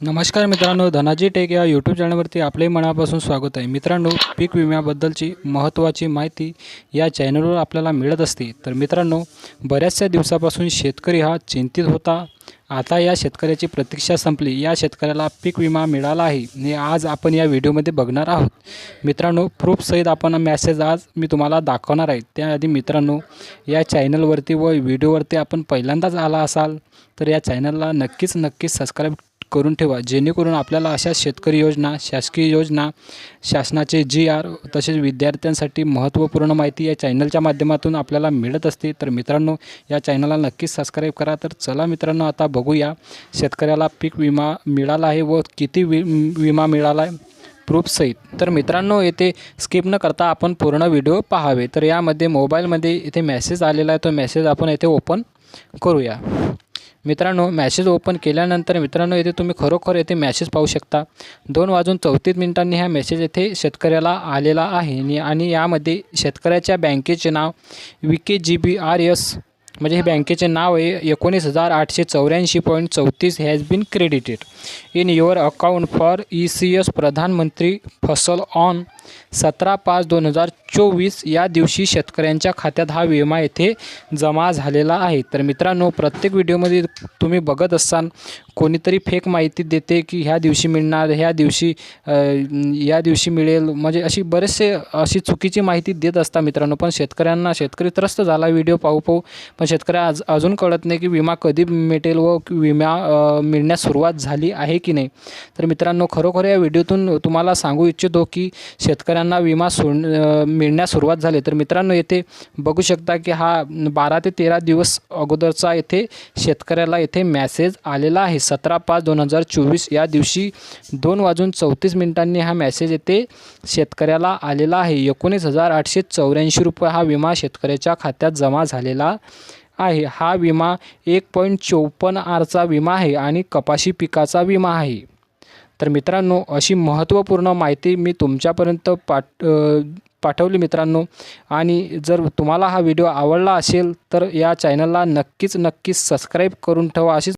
नमस्कार मित्रांनो धनाजी टेक या यूट्यूब चॅनलवरती आपले मनापासून स्वागत आहे. मित्रांनो पीक विम्याबद्दलची महत्त्वाची माहिती या चॅनलवर आपल्याला मिळत असते. तर मित्रांनो बऱ्याचशा दिवसापासून शेतकरी हा चिंतित होता. आता या शेतकऱ्याची प्रतीक्षा संपली. या शेतकऱ्याला पीक विमा मिळाला आहे. आणि आज आपण या व्हिडिओमध्ये बघणार आहोत. मित्रांनो प्रूफसहित आपण मॅसेज आज मी तुम्हाला दाखवणार आहे. त्याआधी मित्रांनो या चॅनलवरती व व्हिडिओवरती आपण पहिल्यांदाच आला असाल तर या चॅनलला नक्कीच नक्कीच सबस्क्राईब करून ठेवा. जेणेकरून आपल्याला अशा शेतकरी योजना शासकीय योजना शासनाचे जी आर तसेच विद्यार्थ्यांसाठी महत्त्वपूर्ण माहिती या चॅनलच्या माध्यमातून आपल्याला मिळत असते. तर मित्रांनो या चॅनलला नक्कीच सबस्क्राईब करा. तर चला मित्रांनो आता बघूया शेतकऱ्याला पीक विमा मिळाला आहे व किती वि विमा मिळाला आहे प्रूफसहित तर मित्रांनो येथे स्किप न करता आपण पूर्ण व्हिडिओ पाहावे. तर यामध्ये मोबाईलमध्ये इथे मेसेज आलेला आहे. तो मेसेज आपण येथे ओपन करूया. मित्रांनो मॅसेज ओपन केल्यानंतर मित्रांनो येथे तुम्ही खरोखर येथे मॅसेज पाहू शकता. दोन वाजून चौतीस मिनिटांनी हा मेसेज येथे शेतकऱ्याला आलेला आहे. आणि- आणि यामध्ये शेतकऱ्याच्या बँकेचे नाव V K G B R S म्हणजे हे बँकेचे नाव आहे. एकोणीस हजार आठशे चौऱ्याऐंशी पॉईंट चौतीस has been credited in your account for E C S प्रधानमंत्री फसल ऑन सतरा पाच दोन हजार चोवीस या दिवशी शेतकऱ्यांच्या खात्यात हा विमा येथे जमा झालेला आहे. तर मित्रांनो प्रत्येक व्हिडिओमध्ये तुम्ही बघत असाल कोणीतरी फेक माहिती देते की ह्या दिवशी मिळणार ह्या दिवशी या दिवशी मिळेल. म्हणजे अशी बरेचसे अशी चुकीची माहिती देत असता मित्रांनो पण शेतकऱ्यांना शेतकरी त्रस्त झाला व्हिडिओ पाहू पाहू पण शेतकऱ्या आज अजून कळत नाही की विमा कधी मिटेल व विमा मिळण्यास सुरुवात झाली आहे की नाही. तर मित्रांनो खरोखर या व्हिडिओतून तुम्हाला सांगू इच्छितो की शेतकऱ्यांना विमा सोड मिळण्यास सुरुवात झाली. तर मित्रांनो येथे बघू शकता की हा बारा ते तेरा दिवस अगोदरचा येथे शेतकऱ्याला येथे मॅसेज आलेला आहे. सतरा पाच दोन हजार चोवीस या दिवशी दोन वाजून चौतीस मिनिटांनी हा मॅसेज येथे शेतकऱ्याला आलेला आहे. एकोणीस हजार आठशे चौऱ्याऐंशी रुपये हा विमा शेतकऱ्याच्या खात्यात जमा झालेला आहे. हा विमा एक पॉईंट चोपन्न आरचा विमा आहे आणि कपाशी पिकाचा विमा आहे. तर मित्रांनो अशी महत्त्वपूर्ण माहिती मी तुमच्यापर्यंत पाठ पाठवली मित्रांनो. आणि जर तुम्हाला हा व्हिडिओ आवडला असेल तर या चॅनलला नक्कीच नक्कीच सबस्क्राईब करून ठेवा अशीच